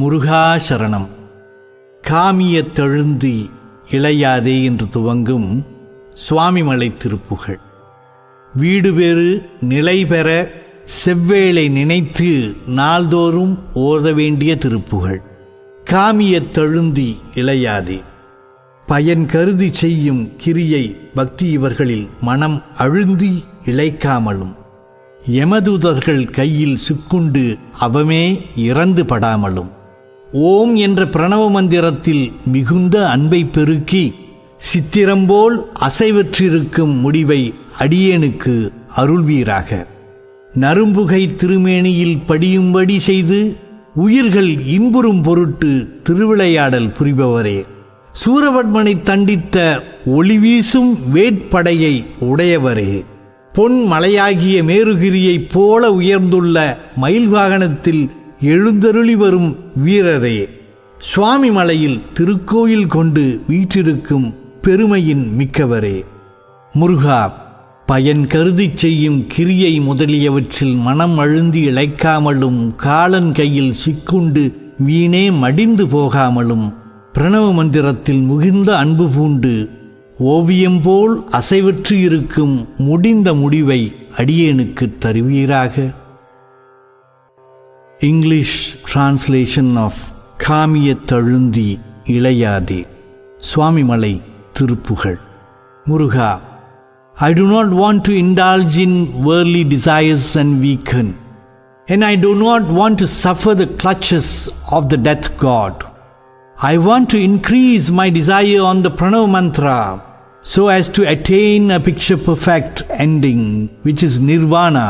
முருகாசரணம். காமியத் இளையாதே என்று துவங்கும் சுவாமிமலை திருப்புகள். வீடு பெறு நிலை பெற செவ்வேளை நினைத்து நாள்தோறும் ஓத வேண்டிய திருப்புகள். காமியத் தழுந்தி இளையாதே. பயன் கருதி செய்யும் கிரியை பக்தி இவர்களில் மனம் அழுந்தி இழைக்காமலும். எமதுதர்கள் கையில் சிக்குண்டு அவமே இறந்து படாமலும். ஓம் என்ற பிரணவ மந்திரத்தில் மிகுந்த அன்பை பெருக்கி சித்திரம்போல் அசைவற்றிருக்கும் முடிவை அடியேனுக்கு அருள்வீராக. நரும்புகை திருமேனியில் படியும்படி செய்து உயிர்கள் இன்புறும் பொருட்டு திருவிளையாடல் புரிபவரே. சூரபத்மனை தண்டித்த ஒளிவீசும் வேட்படையை உடையவரே. பொன் மலையாகிய மேருகிரியைப் போல உயர்ந்துள்ள மயில் வாகனத்தில் எழுந்தருளி வரும் வீரரே. சுவாமி மலையில் திருக்கோயில் கொண்டு வீற்றிருக்கும் பெருமையின் மிக்கவரே. முருகா பயன் கருதி செய்யும் கிரியை முதலியவற்றில் மனம் அழுந்தி இழைக்காமலும் காலன் கையில் சிக்குண்டு வீணே மடிந்து போகாமலும் பிரணவ மந்திரத்தில் முகிந்த அன்பு பூண்டு ஓவியம் போல் அசைவற்று இருக்கும் முடிந்த முடிவை அடியேனுக்கு தருவீராக. இங்கிலீஷ் டிரான்ஸ்லேஷன் ஆஃப் காமிய தழுந்தி இளையாதே சுவாமிமலை திருப்புகழ் முருகா I do not want to indulge in worldly desires and weaken, and I do not want to suffer the clutches of the death god. I want to increase my desire on the Pranav mantra so as to attain a picture perfect ending, which is nirvana,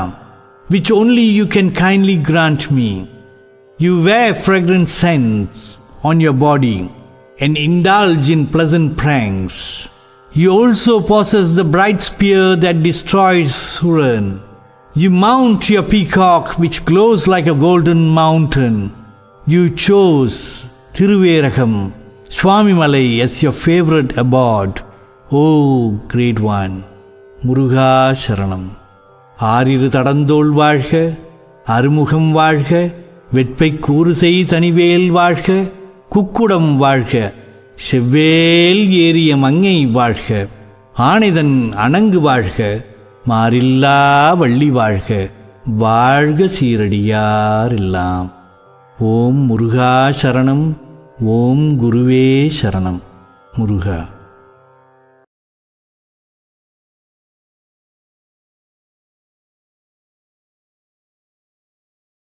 which only you can kindly grant me. You wear fragrant scents on your body and indulge in pleasant pranks. You also possess the bright spear that destroys Suran. You mount your peacock which glows like a golden mountain. You chose Tiruverakam, Swamimalai as your favorite abode. O oh, Great One, Muruga Sharanam. ஆறிரு தடந்தோள் வாழ்க அருமுகம் வாழ்க வெட்பை கூறுசெய் தனிவேல் வாழ்க குக்குடம் வாழ்க செவ்வேல் ஏறிய மங்கை வாழ்க ஆணைதன் அணங்கு வாழ்க மாறில்லா வள்ளி வாழ்க வாழ்க சீரடியாரெல்லாம் ஓம் முருகா சரணம் ஓம் குருவே சரணம். முருகா.